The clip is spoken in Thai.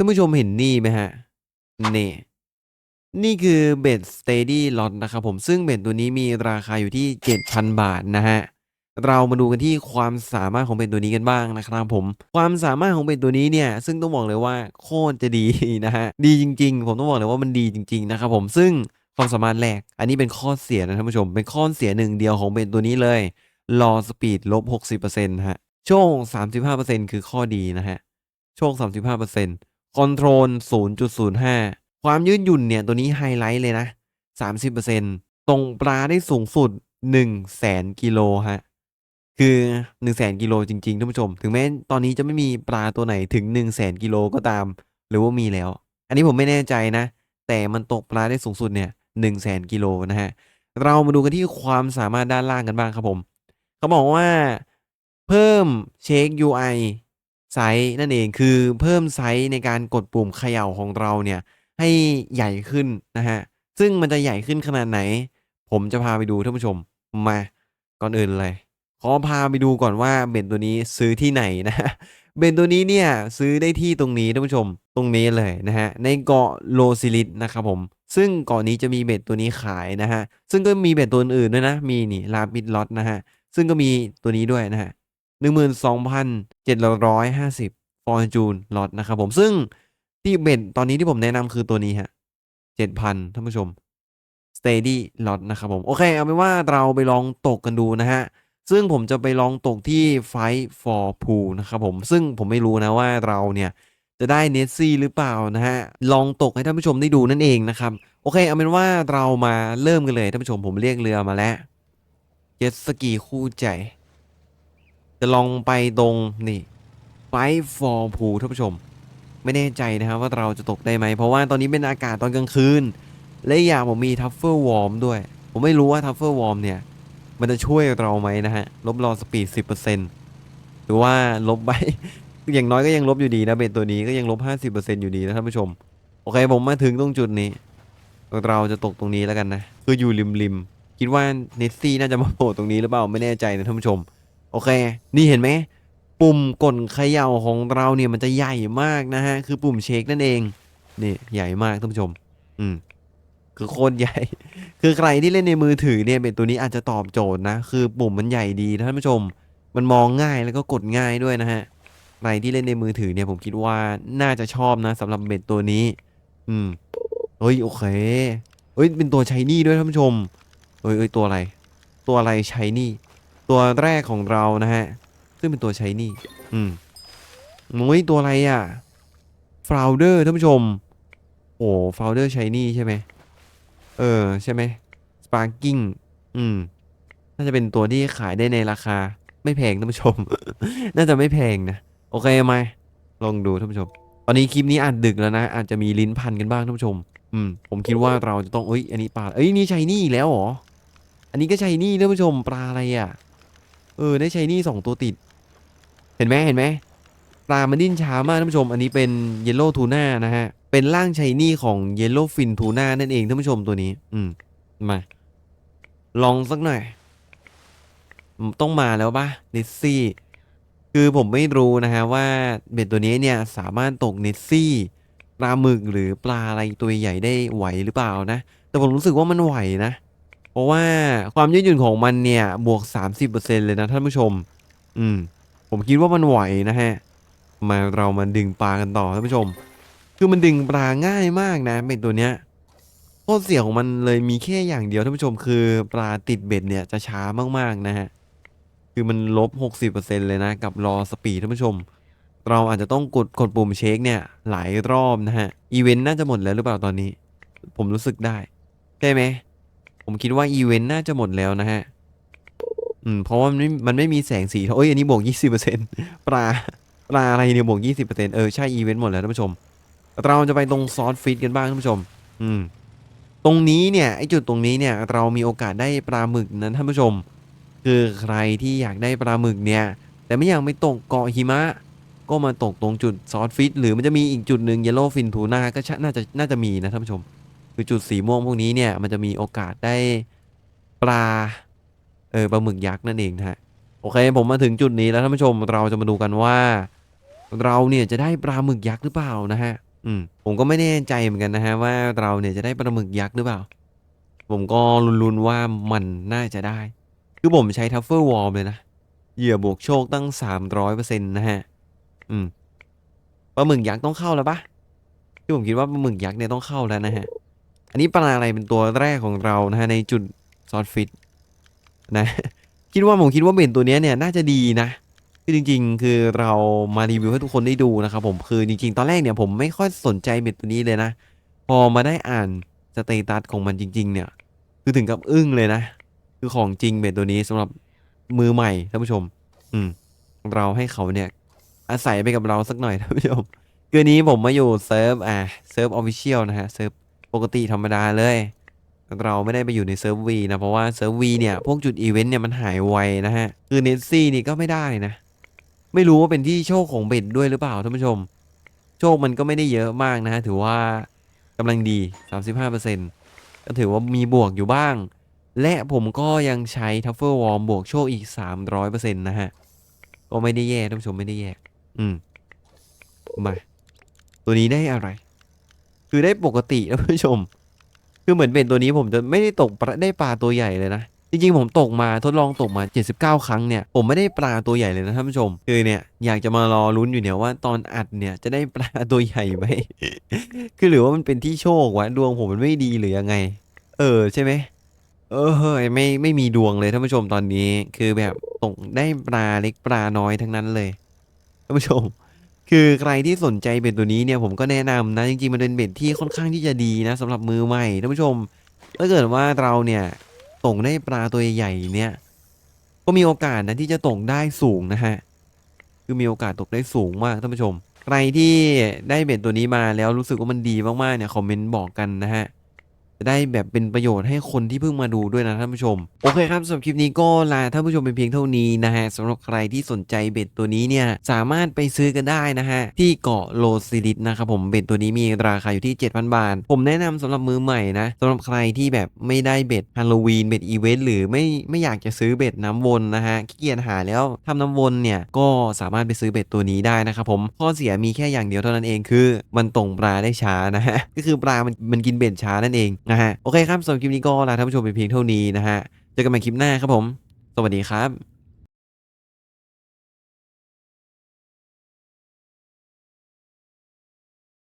ท่านผู้ชมเห็นนี่ไหมฮะ นี่ นี่คือเบ็ดสเตดี้ล็อตนะครับผมซึ่งเบ็ดตัวนี้มีราคาอยู่ที่ 7,000 บาทนะฮะ เรามาดูกันที่ความสามารถของเบ็ดตัวนี้กันบ้างนะครับผม ความสามารถของเบ็ดตัวนี้เนี่ย ซึ่งต้องบอกเลยว่าโคตรจะดีนะฮะ ดีจริง ๆ ผมต้องบอกเลยว่ามันดีจริง ๆ นะครับผม ซึ่งความสามารถแรก อันนี้เป็นข้อเสียนะท่านผู้ชม เป็นข้อเสียหนึ่งเดียวของเบ็ดตัวนี้เลย รอสปีดลบ 60%ฮะ โชค 35%คือข้อดีนะฮะ โชค 35% คอนโทรล0.05 ความยืดหยุ่นเนี่ยตัวนี้ไฮไลท์เลยนะ 30%ตรงปลาได้สูงสุด 1 0 0 0 0แสนกิโลฮะ คือ 1 0 0 0 0แสนกิโลจริงๆท่านผู้ชม ถึงแม้ตอนนี้จะไม่มีปลาตัวไหนถึง 1 0 0 0 0แสนกิโลก็ตาม หรือว่ามีแล้ว อันนี้ผมไม่แน่ใจนะ แต่มันตกปลาได้สูงสุดเนี่ย1 0 0 0 0แสนกิโลนะฮะ เรามาดูกันที่ความสามารถด้านล่างกันบ้างครับผม เขาบอกว่า เพิ่มเช็ค UI ไซส์นั่นเองคือเพิ่มไซส์ในการกดปุ่มเขย่าของเราเนี่ยให้ใหญ่ขึ้นนะฮะ ซึ่งมันจะใหญ่ขึ้นขนาดไหน ผมจะพาไปดูท่านผู้ชมมาก่อนอื่นเลยขอพาไปดูก่อนว่าเบนตัวนี้ซื้อที่ไหนนะเบนตัวนี้เนี่ยซื้อได้ที่ตรงนี้ท่านผู้ชมตรงนี้เลยนะฮะในเกาะโลซิลิสนะครับผม ซึ่งเกาะนี้จะมีเบ็ดตัวนี้ขายนะฮะซึ่งก็มีเบ็ดตัวอื่นด้วยนะมีนี่ลาปิดล็อตนะฮะซึ่งก็มีตัวนี้ด้วยนะฮะ หนึ่งหมื่นสองพันเจ็ดร้อยห้าสิบฟอร์จูนล็อตนะครับผมซึ่งที่เบ็ดตอนนี้ที่ผมแนะนำคือตัวนี้ฮะเจ็ดพันท่านผู้ชม steady lot นะครับผม โอเค เอาเป็นว่าเราไปลองตกกันดูนะฮะ ซึ่งผมจะไปลองตกที่ fight for pool นะครับผม ซึ่งผมไม่รู้นะว่าเราเนี่ยจะได้เนสซี่หรือเปล่านะฮะ ลองตกให้ท่านผู้ชมได้ดูนั่นเองนะครับ โอเค เอาเป็นว่าเรามาเริ่มกันเลยท่านผู้ชมผมเรียกเรือมาแล้วเจ็ตสกีคู่ใจ จะลองไปตรงนี่ fight for pool ท่านผู้ชม ไม่แน่ใจนะครับว่าเราจะตกได้ไหม เพราะว่าตอนนี้เป็นอากาศตอนกลางคืน และอย่างผมมีทัฟเฟอร์วอร์มด้วย ผมไม่รู้ว่าทัฟเฟอร์วอร์มเนี่ย มันจะช่วยเราไหมนะฮะ ลบรอสปีด 10%หรือว่าลบไป อย่างน้อยก็ยังลบอยู่ดีนะเบนตัวนี้ก็ยังลบ 50%อยู่ดีนะท่านผู้ชม โอเคผมมาถึงตรงจุดนี้ เราจะตกตรงนี้แล้วกันนะ คืออยู่ริมริมๆคิดว่าเนสซี่น่าจะมาโผล่ตรงนี้หรือเปล่าไม่แน่ใจนะท่านผู้ชม โอเค นี่เห็นไหม ปุ่มกดเขย่าของเราเนี่ยมันจะใหญ่มากนะฮะ คือปุ่มเช็คนั่นเอง นี่ใหญ่มากท่านผู้ชม อืม คือโคตรใหญ่ คือใครที่เล่นในมือถือเนี่ยเป็นตัวนี้อาจจะตอบโจทย์นะ คือปุ่มมันใหญ่ดีท่านผู้ชม มันมองง่ายแล้วก็กดง่ายด้วยนะฮะ ใครที่เล่นในมือถือเนี่ยผมคิดว่าน่าจะชอบนะสำหรับเบ็ดตัวนี้ อืม เฮ้ยโอเค เฮ้ยเป็นตัวชายนี่ด้วยท่านผู้ชมเฮ้ยเฮ้ยตัวอะไร ตัวอะไรชายนี่ ตัวแรกของเรานะฮะ ซึ่งเป็นตัวชายนี่อืมโอ้ยตัวอะไรอะฟลาวเดอร์ท่านผู้ชม โอ้ฟลาวเดอร์ชายนี่ใช่ไหมเออ ใช่ไหมสปาร์กิ้งอืม น่าจะเป็นตัวที่ขายได้ในราคา ไม่แพงท่านผู้ชม น่าจะไม่แพงนะ โอเคไหมลองดูท่านผู้ชม ตอนนี้คลิปนี้อาจดึกแล้วนะ อาจจะมีลิ้นพันกันบ้างท่านผู้ชม อืม ผมคิดว่าเราจะต้องเอ้ย อันนี้ปลา เอ้ย นี่ชายนี่แล้วเหรอ อันนี้ก็ชายนี่ท่านผู้ชม ปลาอะไรอะ เออได้ชายนี่สองตัวติด เห็นไหมเห็นไหมปลามันดิ้นช้ามากท่านผู้ชม อันนี้เป็นเยลโล่ทูน่านะฮะ เป็นร่างชายนี่ของเยลโล่ฟินทูน่านั่นเองท่านผู้ชมตัวนี้ อืม มา ลองสักหน่อย ต้องมาแล้วปะเนสซี่ คือผมไม่รู้นะฮะว่าเบ็ดตัวนี้เนี่ยสามารถตกเนสซี่ปลาหมึกหรือปลาอะไรตัวใหญ่ได้ไหวหรือเปล่านะ แต่ผมรู้สึกว่ามันไหวนะ เพราะว่าความยืดหยุ่นของมันเนี่ย บวก 30%เลยนะท่านผู้ชม อืม ผมคิดว่ามันไหวนะฮะ มาเรามาดึงปลากันต่อท่านผู้ชม คือมันดึงปลาง่ายมากนะเบ็ดตัวเนี้ยข้อเสียของมันเลยมีแค่อย่างเดียวท่านผู้ชม คือปลาติดเบ็ดเนี่ยจะช้ามากๆนะฮะ คือมันลบ 60%เลยนะ กับรอสปีดท่านผู้ชม เราอาจจะต้องกดกดปุ่มเช็คเนี่ยหลายรอบนะฮะ อีเวนต์น่าจะหมดแล้วหรือเปล่าตอนนี้ ผมรู้สึกได้ใช่ไหม ผมคิดว่าอีเวนต์น่าจะหมดแล้วนะฮะ อืม เพราะว่ามันไม่มันไม่มีแสงสีเอ้ย อันนี้บวก20%ปอร์เซ็นต์ปลา ปลาอะไรเนี่ยบวก20%เปอร์เซ็นต์เออ ใช่อีเวนต์หมดแล้วท่านผู้ชม เราจะไปตรงซอสฟิตกันบ้างท่านผู้ชม อืม ตรงนี้เนี่ย ไอจุดตรงนี้เนี่ย เรามีโอกาสได้ปลาหมึกนั้นท่านผู้ชม คือใครที่อยากได้ปลาหมึกเนี่ย แต่ไม่อยากไปตกเกาะหิมะ ก็มาตกตรงจุดซอสฟิตหรือมันจะมีอีกจุดหนึ่งเยลโล่ฟินทูน่าก็ชะน่าจะน่าจะมีนะท่านผู้ชม คือจุดสีม่วงพวกนี้เนี่ยมันจะมีโอกาสได้ปลาเออปลาหมึกยักษ์นั่นเองนะฮะโอเคผมมาถึงจุดนี้แล้วท่านผู้ชมเราจะมาดูกันว่า เราเนี่ยจะได้ปลาหมึกยักษ์หรือเปล่านะฮะอืมผมก็ไม่แน่ใจเหมือนกันนะครับว่าเราเนี่ยจะได้ปลาหมึกยักษ์หรือเปล่า ผมก็ลุ้นๆว่ามันน่าจะได้ คือผมใช้ Truffle Worm เลยนะเหยื่อบวกโชคตั้ง 300%นะฮะอืมปลาหมึกยักษ์ต้องเข้าแล้วปะที่ผมคิดว่าปลาหมึกยักษ์เนี่ยต้องเข้าแล้วนะฮะ อันนี้ปลาอะไรเป็นตัวแรกของเรานะฮะในจุดซอสฟิตนะคิดว่าผมคิดว่าเบ็ดตัวนี้เนี่ยน่าจะดีนะคือจริง ๆ คือเรามารีวิวให้ทุกคนได้ดูนะครับผมคือจริง ๆ ตอนแรกเนี่ยผมไม่ค่อยสนใจเบ็ดตัวนี้เลยนะ พอมาได้อ่านสเตตัสของมันจริง ๆ เนี่ย คือถึงกับอึ้งเลยนะ คือของจริงเบ็ดตัวนี้สำหรับมือใหม่ท่านผู้ชม อืม เราให้เขาเนี่ย อาศัยไปกับเราสักหน่อยท่านผู้ชมคืนนี้ผมมาอยู่เซิร์ฟอ่าเซิร์ฟออฟฟิเชียลนะฮะเซิร์ฟ ปกติธรรมดาเลย เราไม่ได้ไปอยู่ในเซิร์ฟวีนะ เพราะว่าเซิร์ฟวีเนี่ย พวกจุดอีเวนต์เนี่ยมันหายไวนะฮะ คือเนสซี่นี่ก็ไม่ได้นะ ไม่รู้ว่าเป็นที่โชคของเบ็ดด้วยหรือเปล่าท่านผู้ชม โชคมันก็ไม่ได้เยอะมากนะฮะ ถือว่ากำลังดี 35%ก็ถือว่ามีบวกอยู่บ้าง และผมก็ยังใช้ทัฟเฟิลวอร์มบวกโชคอีก 300%นะฮะ ก็ไม่ได้แย่ท่านผู้ชมไม่ได้แย่ อืม มา ตัวนี้ได้อะไร คือได้ปกติท่านผู้ชม คือเหมือนเป็นตัวนี้ผมจะไม่ได้ตกปลาได้ปลาตัวใหญ่เลยนะ จริงๆ ผมตกมาทดลองตกมา 79 ครั้งเนี่ย ผมไม่ได้ปลาตัวใหญ่เลยนะท่านผู้ชม คือเนี่ยอยากจะมารอลุ้นอยู่เนี่ยว่าตอนอัดเนี่ยจะได้ปลาตัวใหญ่ไหม คือหรือว่ามันเป็นที่โชควะดวงผมมันไม่ดีหรือยังไง เออใช่ไหมเออเฮ้ยไม่ไม่มีดวงเลยท่านผู้ชมตอนนี้ คือแบบตกได้ปลาเล็กปลาน้อยทั้งนั้นเลยท่านผู้ชม คือใครที่สนใจเบ็ดตัวนี้เนี่ยผมก็แนะนำนะจริงๆมันเป็นเบ็ดที่ค่อนข้างที่จะดีนะสำหรับมือใหม่ท่านผู้ชมถ้าเกิดว่าเราเนี่ยตกได้ปลาตัวใหญ่เนี่ยก็มีโอกาสนะที่จะตกได้สูงนะฮะคือมีโอกาสตกได้สูงมากท่านผู้ชม ใครที่ได้เบ็ดตัวนี้มาแล้วรู้สึกว่ามันดีมากๆเนี่ยคอมเมนต์บอกกันนะฮะ จะได้แบบเป็นประโยชน์ให้คนที่เพิ่งมาดูด้วยนะท่านผู้ชม โอเคครับสำหรับคลิปนี้ก็ลาท่านผู้ชมเป็นเพียงเท่านี้นะฮะสำหรับใครที่สนใจเบ็ดตัวนี้เนี่ยสามารถไปซื้อกันได้นะฮะที่เกาะโลซิลิตนะครับผมเบ็ดตัวนี้มีราคาอยู่ที่ 7,000 บาท ผมแนะนำสำหรับมือใหม่นะสำหรับใครที่แบบไม่ได้เบ็ดฮาโลวีนเบ็ดอีเวนต์หรือไม่ไม่อยากจะซื้อเบ็ดน้ำวนนะฮะขี้เกียจหาแล้วทำน้ำวนเนี่ยก็สามารถไปซื้อเบ็ดตัวนี้ได้นะครับผมข้อเสียมีแค่อย่างเดียวเท่านั้นเองคือ มันตรงปลาได้ช้านะฮะก็คือปลามันมันกินเบ็ดช้านั่นเองนะฮะโอเคครับสำหรับคลิปนี้ก็ลาท่านผู้ชมไปเพียงเท่านี้นะฮะเจอกันใหม่คลิปหน้าครับผม สวัสดีครับ